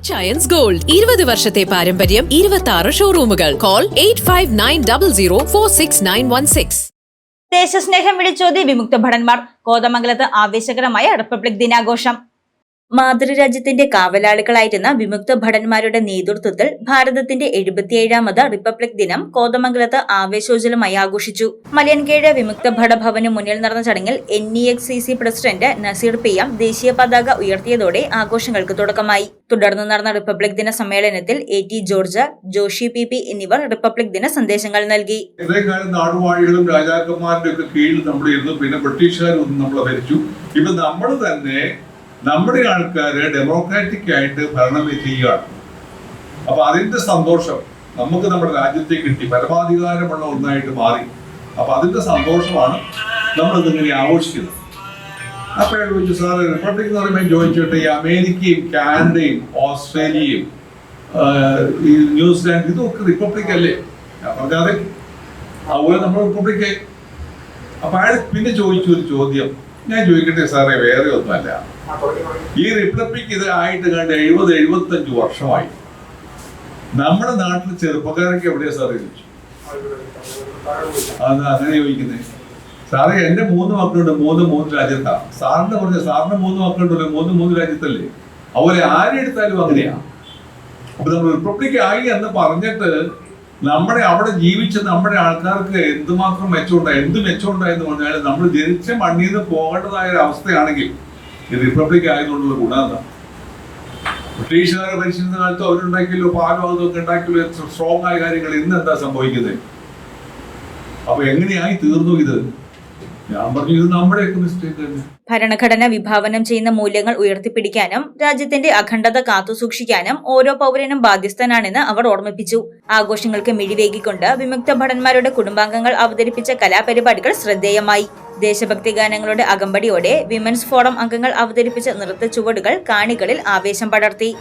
Achayans gold ഇരുപത് വർഷത്തെ പാരമ്പര്യം ഇരുപത്തി ആറ് ഷോറൂമുകൾ call eight five nine double zero four six nine one six ദേശസ്നേഹം വിളിച്ചോതി വിമുക്ത ഭടന്മാർ കോതമംഗലത്ത് ആവേശകരമായ റിപ്പബ്ലിക് ദിനാഘോഷം. മാതൃരാജ്യത്തിന്റെ കാവലാളികളായിരുന്ന വിമുക്ത ഭടന്മാരുടെ നേതൃത്വത്തിൽ ഭാരതത്തിന്റെ എഴുപത്തിയേഴാമത് റിപ്പബ്ലിക് ദിനം കോതമംഗലത്ത് ആവേശോജ്വലമായി ആഘോഷിച്ചു. മലയൻകീഴ് വിമുക്ത ഭടഭവന് മുന്നിൽ നടന്ന ചടങ്ങിൽ N E X C C president Naseer P M ദേശീയ പതാക ഉയർത്തിയതോടെ ആഘോഷങ്ങൾക്ക് തുടക്കമായി. തുടർന്ന് നടന്ന റിപ്പബ്ലിക് ദിന സമ്മേളനത്തിൽ A T George Joshi P P എന്നിവർ റിപ്പബ്ലിക് ദിന സന്ദേശങ്ങൾ നൽകി. നാടുവാഴികളും രാജാക്കന്മാരുടെ കീഴിൽ നമ്മൾ ഇരുന്നു. പിന്നെ ബ്രിട്ടീഷുകാരൊന്നും നമ്മളെ ഭരിച്ചു. ഇപ്പൊ നമ്മൾ തന്നെ നമ്മുടെ ആൾക്കാര് ഡെമോക്രാറ്റിക് ആയിട്ട് ഭരണം ചെയ്യുകയാണ്. അപ്പൊ അതിന്റെ സന്തോഷം നമുക്ക് നമ്മുടെ രാജ്യത്തെ കിട്ടി. പരമാധികാരമുള്ള ഒന്നായിട്ട് മാറി. അപ്പൊ അതിന്റെ സന്തോഷമാണ് നമ്മൾ ഇതിങ്ങനെ ആഘോഷിക്കുന്നത് അപ്പൊ ചോദിച്ചു സാർ റിപ്പബ്ലിക് എന്ന് പറയുമ്പോൾ ചോദിച്ചോട്ടെ ഈ അമേരിക്കയും കാനഡയും ഓസ്ട്രേലിയയും ഈ ന്യൂസിലാൻഡ് ഇതൊക്കെ റിപ്പബ്ലിക് അല്ലേ? പറഞ്ഞാൽ അതുപോലെ നമ്മൾ റിപ്പബ്ലിക് അപ്പൊ അയാൾ പിന്നെ ചോദിച്ചു ഒരു ചോദ്യം? ഞാൻ ചോദിക്കട്ടെ സാറേ വേറെ ഒന്നുമല്ല. ഈ റിപ്പബ്ലിക് ഇത് ആയിട്ട് കണ്ട് എഴുപത് എഴുപത്തഞ്ച് വർഷമായി. നമ്മുടെ നാട്ടിൽ ചെറുപ്പക്കാരൊക്കെ എവിടെയാ സാറേ ചോദിച്ചു അത് അങ്ങനെ ചോദിക്കുന്നേ? സാറേ എന്റെ മൂന്ന് മക്കളുണ്ട് മൂന്ന് മൂന്ന് രാജ്യത്താണ് സാറിന്റെ പറഞ്ഞ സാറിന്റെ മൂന്ന് മക്കളുണ്ടല്ലോ മൂന്ന് മൂന്ന് രാജ്യത്തല്ലേ? അതുപോലെ ആരെടുത്താലും അങ്ങനെയാ. അപ്പൊ നമ്മൾ റിപ്പബ്ലിക് ആയി എന്ന് പറഞ്ഞിട്ട് നമ്മുടെ അവിടെ ജീവിച്ച നമ്മുടെ ആൾക്കാർക്ക് എന്തുമാത്രം മെച്ചമുണ്ടായി എന്ത് മെച്ചമുണ്ടായെന്ന് പറഞ്ഞാൽ നമ്മൾ ജനിച്ച മണ്ണിൽ നിന്ന് പോകേണ്ടതായ ഒരു അവസ്ഥയാണെങ്കിൽ ഈ റിപ്പബ്ലിക് ആയതുകൊണ്ടുള്ള ഗുണം എന്താ ബ്രിട്ടീഷുകാരെ ഭരിച്ചിരുന്ന കാലത്ത് അവരുണ്ടാക്കിയല്ലോ പാലും അതൊക്കെ ഉണ്ടാക്കിയല്ലോ സ്ട്രോങ് ആയ കാര്യങ്ങൾ ഇന്ന് എന്താ സംഭവിക്കുന്നത്? അപ്പൊ എങ്ങനെയായി തീർന്നു ഇത്? ഭരണഘടന വിഭാവനം ചെയ്യുന്ന മൂല്യങ്ങൾ ഉയർത്തിപ്പിടിക്കാനും രാജ്യത്തിന്റെ അഖണ്ഡത കാത്തുസൂക്ഷിക്കാനും ഓരോ പൗരനും ബാധ്യസ്ഥനാണെന്ന് അവർ ഓർമ്മിപ്പിച്ചു. ആഘോഷങ്ങൾക്ക് മിഴിവേകിക്കൊണ്ട് വിമുക്ത ഭടന്മാരുടെ കുടുംബാംഗങ്ങൾ അവതരിപ്പിച്ച കലാപരിപാടികൾ ശ്രദ്ധേയമായി. ദേശഭക്തി ഗാനങ്ങളുടെ അകമ്പടിയോടെ വിമൻസ് ഫോറം അംഗങ്ങൾ അവതരിപ്പിച്ച നൃത്ത ചുവടുകൾ കാണികളിൽ ആവേശം പടർത്തി.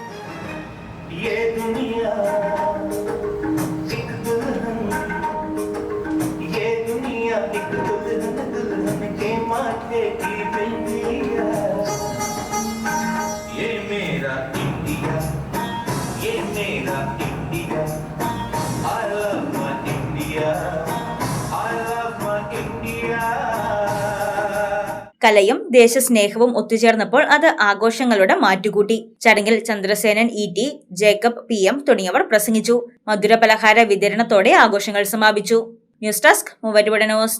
കലയും ദേശസ്നേഹവും ഒത്തുചേർന്നപ്പോൾ അത് ആഘോഷങ്ങളുടെ മാറ്റുകൂട്ടി. ചടങ്ങിൽ Chandrasenan E T Jacob P M തുടങ്ങിയവർ പ്രസംഗിച്ചു. മധുര പലഹാര വിതരണത്തോടെ ആഘോഷങ്ങൾ സമാപിച്ചു. ന്യൂസ് ഡെസ്ക് മൂവരുപട ന്യൂസ്.